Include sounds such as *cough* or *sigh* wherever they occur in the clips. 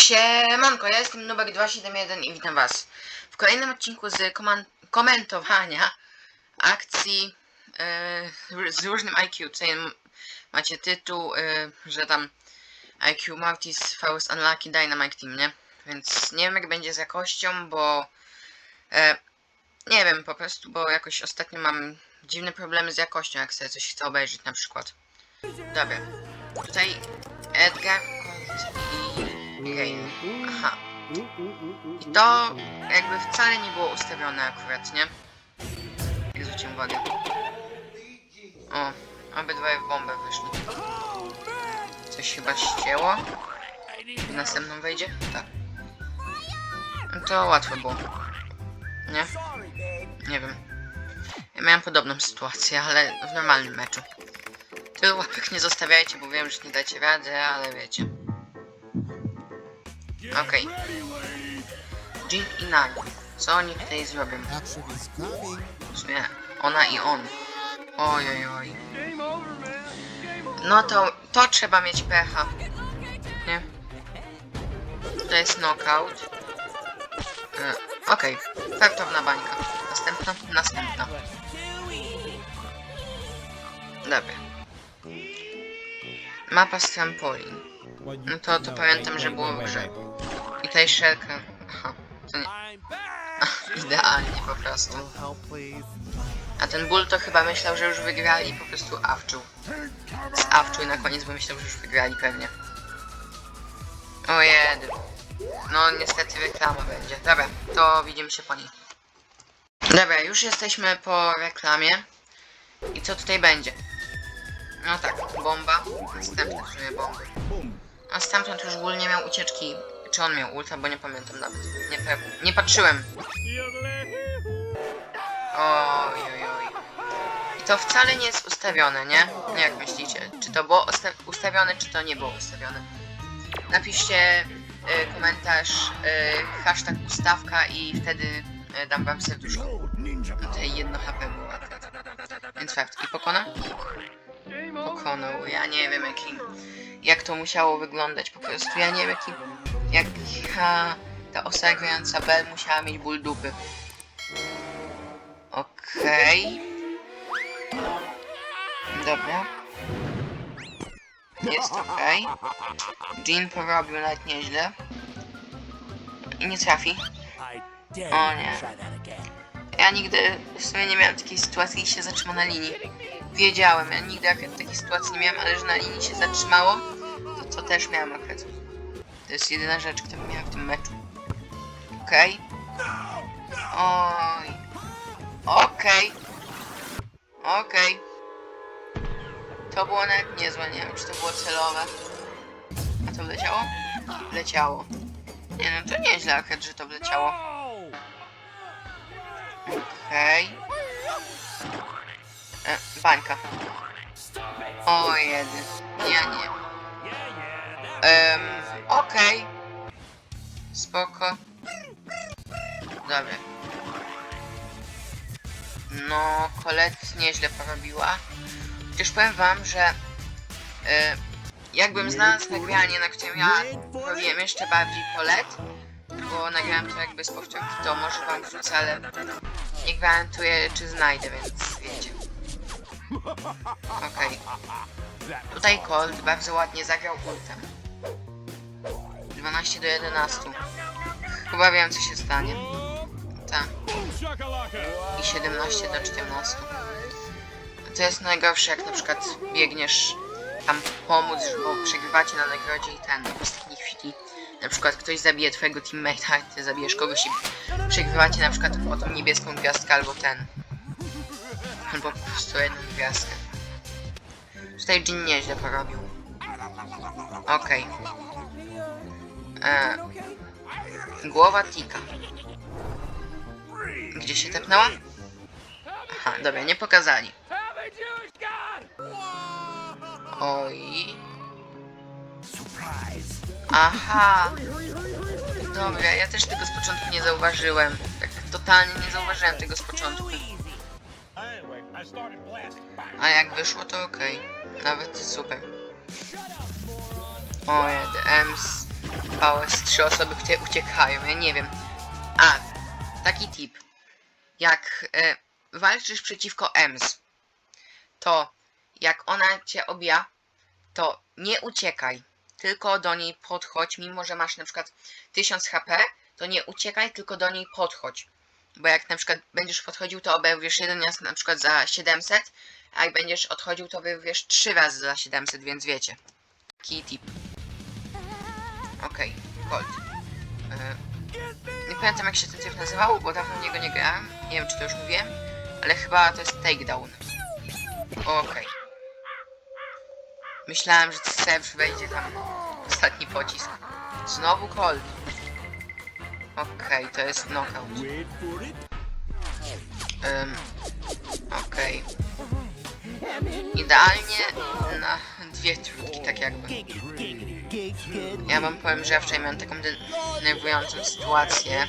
Siemanko, ja jestem Nubek271 i witam was w kolejnym odcinku z komentowania akcji e, z różnym IQ. Tutaj macie tytuł, e, że tam IQ Martis First Unlucky Dynamite Team, nie? Więc nie wiem jak będzie z jakością, bo e, nie wiem po prostu, bo jakoś ostatnio mam dziwne problemy z jakością, jak sobie coś chcę obejrzeć na przykład. Dobra, tutaj Edgar Colt i Rain. Aha. I to jakby wcale nie było ustawione akurat, nie? Jak zwróciłem uwagę. O, obydwoje w bombę wyszli. Coś chyba ścięło. W następną wejdzie? Tak. No to łatwo było. Nie? Nie wiem. Ja miałem podobną sytuację, ale w normalnym meczu. Tylu łapek nie zostawiajcie, bo wiem, że nie dacie rady, ale wiecie. Okej. Jin i Nani. Co oni tutaj zrobią? W sumie ona i on. Oj, oj, oj. No to, to trzeba mieć pecha. Nie? To jest knockout. E, Okej, fartowna bańka. Następna, następna. Dobra. Mapa z trampolin. No to, to pamiętam, że było w grze. I tutaj szelka. Aha, to nie. *laughs* Idealnie po prostu. A ten ból to chyba myślał, że już wygrali i po prostu awczył. Zawczył i na koniec bo myślał, że już wygrali pewnie. O jedy. No niestety reklama będzie. Dobra, to widzimy się po niej. Dobra, już jesteśmy po reklamie. I co tutaj będzie? No tak, bomba. Następne w sumie bomby. A stamtąd już ból nie miał ucieczki. Czy on miał ulta, bo nie pamiętam nawet. Nie, nie patrzyłem. Oj, oj, oj. I to wcale nie jest ustawione, nie? Nie jak myślicie? Czy to było usta- ustawione, czy to nie było ustawione? Napiszcie y, komentarz, y, hashtag ustawka i wtedy y, dam wam serduszko. No Tutaj jedno HP było akurat. Więc fakt. I pokona? Pokonał. Ja nie wiem jaki, jak to musiało wyglądać po prostu. Ja nie wiem jaki, jaka ta osoba grająca Bell musiała mieć ból dupy. Okej. Dobra. Jest okej. Jean porobił nawet nieźle. I nie trafi. O nie. Ja nigdy w sumie nie miałem takiej sytuacji i się zatrzymał na linii. Wiedziałem, ja nigdy takiej sytuacji nie miałem, ale że na linii się zatrzymało, to, to też miałem akurat. To jest jedyna rzecz, którą miałem w tym meczu. Okej. Oj. Okej. Okej. To było nawet niezłe, nie wiem czy to było celowe. A to wleciało? Wleciało. Nie no, to nieźle akurat, że to wleciało. Okej. E, bańka. O jedy. Nie, nie. Em, okej. Spoko. Dobra. No, Colette nieźle porobiła. Chociaż powiem wam, że y, jakbym znalazł nagranie, na którym ja robiłem jeszcze bardziej Colette, bo nagrałem to jakby z powtórki, to może wam wrzucę, ale nie gwarantuję, czy znajdę, więc wiecie. Okej. Tutaj Colt bardzo ładnie zagrał ultem. 12 do 11. Chyba wiem, co się stanie. Tak. i 17 do 14. To jest najgorsze, jak na przykład biegniesz tam pomóc, bo przegrywacie na nagrodzie i ten w ostatniej chwili. Na przykład ktoś zabije twojego teammate'a, ty zabijesz kogoś i przegrywacie na przykład o tą niebieską gwiazdkę albo ten. Albo po prostu jedną gwiazdkę. Tutaj Jin nieźle porobił. Okej. E, Głowa Tika. Gdzie się tepnęła? Aha, dobra, nie pokazali. Oj. Aha. Dobra, ja też tego z początku nie zauważyłem. Tak totalnie nie zauważyłem tego z początku. A jak wyszło to okej. Nawet super. O, spało z trzy osoby, które uciekają, ja nie wiem. A, taki tip. Jak e, walczysz przeciwko EMS, to jak ona cię obija, to nie uciekaj, tylko do niej podchodź, mimo że masz na przykład 1000 HP, to nie uciekaj, tylko do niej podchodź. Bo jak na przykład będziesz podchodził, to oberwiesz jeden raz na przykład za 700, a jak będziesz odchodził, to oberwiesz 3 razy za 700, więc wiecie. Taki tip. Okej, Gold. E, nie pamiętam jak się ten typ nazywał, bo dawno w niego nie grałem. Nie wiem czy to już mówiłem, ale chyba to jest takedown. Okej. Myślałem, że Sev wejdzie tam ostatni pocisk. Znowu Cold. Okej, to jest knockout. Ym, Okej. Idealnie na dwie trójki, tak jakby. Ja wam powiem, że ja wczoraj miałem taką denerwującą sytuację,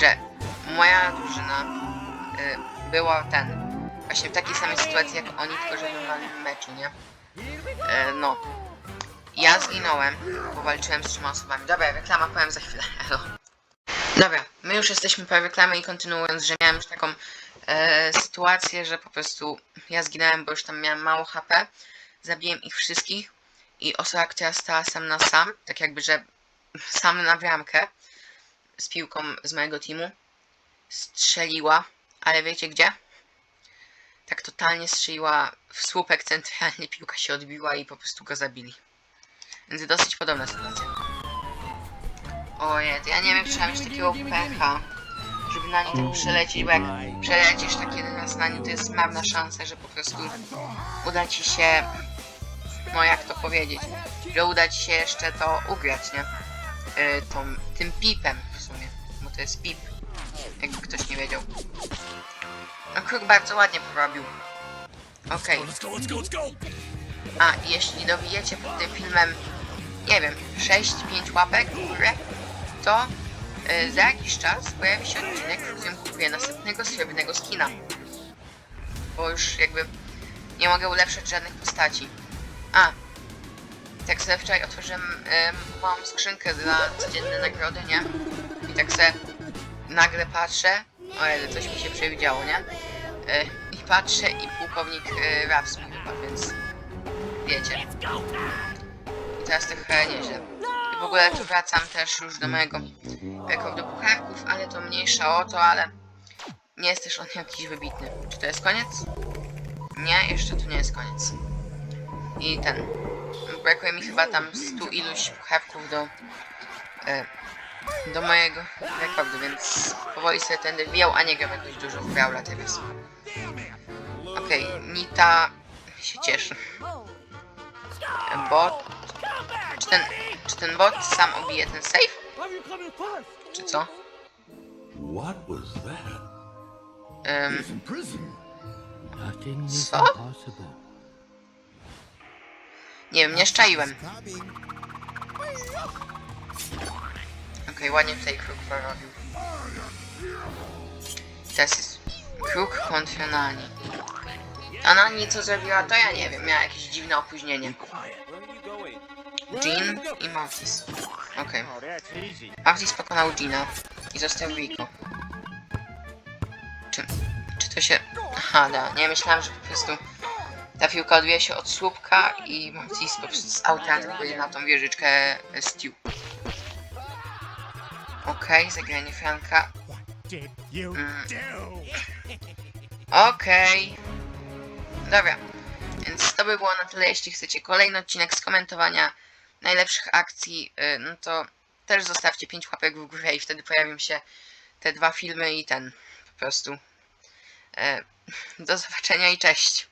że moja drużyna y, była ten, właśnie w takiej samej sytuacji jak oni, tylko że w meczu, nie? E, no. Ja zginąłem, bo walczyłem z trzema osobami. Dobra, reklama powiem za chwilę. *laughs* Dobra, my już jesteśmy po reklamie i kontynuując, że miałem już taką e, sytuację, że po prostu ja zginąłem, bo już tam miałem mało HP. Zabiłem ich wszystkich i osoba, która stała sam na sam, tak jakby, że sam na bramkę z piłką z mojego teamu, strzeliła, ale wiecie gdzie? Tak totalnie strzeliła w słupek centralnie, piłka się odbiła i po prostu go zabili. Więc dosyć podobna sytuacja. Ojej, to ja nie wiem, czy mam mieć takiego pecha, żeby na nie tak przelecieć, bo jak przelecisz tak jeden raz na nie, to jest marna szansa, że po prostu uda ci się, no jak to powiedzieć, że uda ci się jeszcze to ugrać, nie? Yy, tą, tym pipem w sumie, bo to jest pip, jakby ktoś nie wiedział. No Kruk bardzo ładnie porobił. Okej. A, jeśli dobijecie pod tym filmem, nie wiem, 6-5 łapek w górę, to y, za jakiś czas pojawi się odcinek, w którym kupuję następnego srebrnego skina. Bo już jakby nie mogę ulepszać żadnych postaci. A, tak sobie wczoraj otworzyłem y, małą skrzynkę dla codziennej nagrody, nie? I tak sobie nagle patrzę, o coś mi się przewidziało, nie? Y, I patrzę i pułkownik y, Raps chyba, więc wiecie. I teraz trochę nieźle. W ogóle tu wracam też już do mojego rekordu pucharków, ale to mniejsza o to, ale nie jest też on jakiś wybitny. Czy to jest koniec? Nie, jeszcze to nie jest koniec. I ten. Brakuje mi chyba tam stu iluś pucharków do e, do mojego rekordu, więc powoli sobie tędy wbijał, a nie gram jakoś dużo w Brawla teraz. Okej, Nita się cieszy. Bot. Czy ten, czy ten bot sam obije ten save? Czy co? What was that? Is Co? nie wiem, nie szczaiłem. Okej, ładnie tutaj kruk porobił. Teraz jest kruk kontra Nani. A Nani co zrobiła, to ja nie wiem, miała jakieś dziwne opóźnienie. Jean i Martis. Okej. Martis pokonał Jeana i został Rico. Czy, czy to się... Aha, da. Nie, myślałem, że po prostu ta piłka odbija się od słupka i Martis po prostu z auta atakuje na tą wieżyczkę Stew. Okej, zagranie Franka. Did you Mm. do? Okej. Dobra. Więc to by było na tyle. Jeśli chcecie kolejny odcinek z komentowania najlepszych akcji, y, no to też zostawcie 5 łapek w górę i wtedy pojawią się te dwa filmy i ten po prostu. E, Do zobaczenia i cześć.